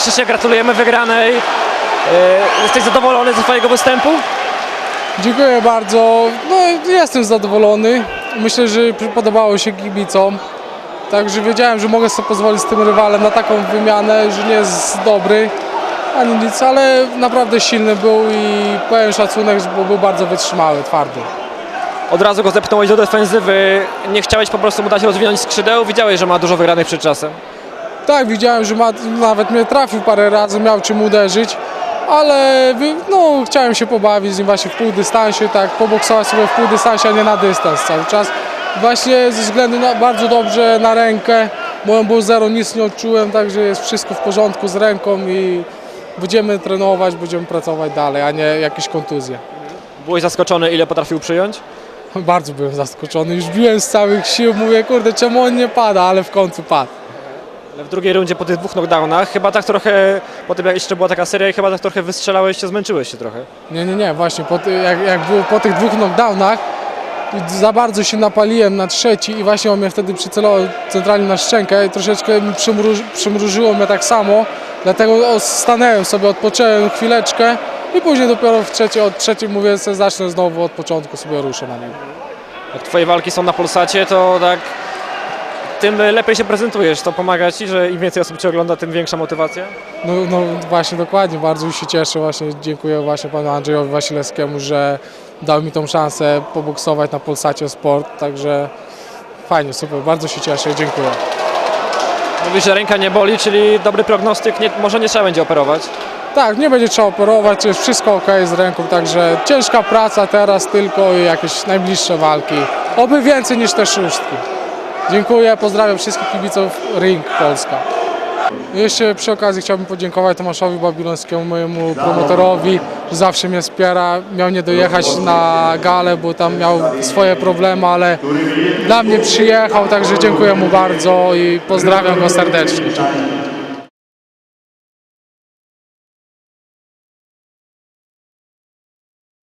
Krzysiek, gratulujemy wygranej. E, Jesteś zadowolony ze swojego występu? Dziękuję bardzo. No, jestem zadowolony. Myślę, że podobało się kibicom. Także wiedziałem, że mogę sobie pozwolić z tym rywalem na taką wymianę, że nie jest dobry ani nic, ale naprawdę silny był i powiem szacunek, bo był bardzo wytrzymały, twardy. Od razu go zepchnąłeś do defensywy. Nie chciałeś po prostu mu dać rozwinąć skrzydeł. Widziałeś, że ma dużo wygranych przed czasem. Tak, widziałem, że ma, nawet mnie trafił parę razy, miał czym uderzyć, ale no, chciałem się pobawić z nim właśnie w pół dystansie, tak, poboksować sobie w pół dystansie, a nie na dystans cały czas. Właśnie ze względu na bardzo dobrze na rękę, moją był zero, nic nie odczułem, także jest wszystko w porządku z ręką i będziemy trenować, będziemy pracować dalej, a nie jakieś kontuzje. Byłeś zaskoczony, ile potrafił przyjąć? Bardzo byłem zaskoczony, już biłem z całych sił, mówię, kurde, czemu on nie pada, ale w końcu padł. W drugiej rundzie po tych dwóch knockdownach, chyba tak trochę, po tym jak jeszcze była taka seria, chyba tak trochę wystrzelałeś się, zmęczyłeś się trochę. Nie, nie, nie, właśnie po ty, jak, jak było po tych dwóch knockdownach za bardzo się napaliłem na trzeci i właśnie on mnie wtedy przycelował centralnie na szczękę i troszeczkę mi przymruż, przymrużyło mnie tak samo, dlatego stanęłem sobie, odpocząłem chwileczkę i później dopiero w trzeciej, od trzeciej mówię, że zacznę znowu od początku, sobie ruszę na niego. Jak twoje walki są na Polsacie, to tak tym lepiej się prezentujesz. To pomaga ci, że im więcej osób cię ogląda, tym większa motywacja? No, no właśnie, dokładnie, bardzo się cieszę, właśnie dziękuję właśnie panu Andrzejowi Wasilewskiemu, że dał mi tą szansę poboksować na Polsacie Sport, także fajnie, super, bardzo się cieszę, dziękuję. Mówisz, że ręka nie boli, czyli dobry prognostyk, nie, może nie trzeba będzie operować. Tak, nie będzie trzeba operować, jest wszystko ok z ręką, także ciężka praca teraz tylko i jakieś najbliższe walki. Oby więcej niż te szóstki. Dziękuję, pozdrawiam wszystkich kibiców Ring Polska. Jeszcze przy okazji chciałbym podziękować Tomaszowi Babilońskiemu, mojemu promotorowi, że zawsze mnie wspiera. Miał nie dojechać na galę, bo tam miał swoje problemy, ale dla mnie przyjechał, także dziękuję mu bardzo i pozdrawiam go serdecznie.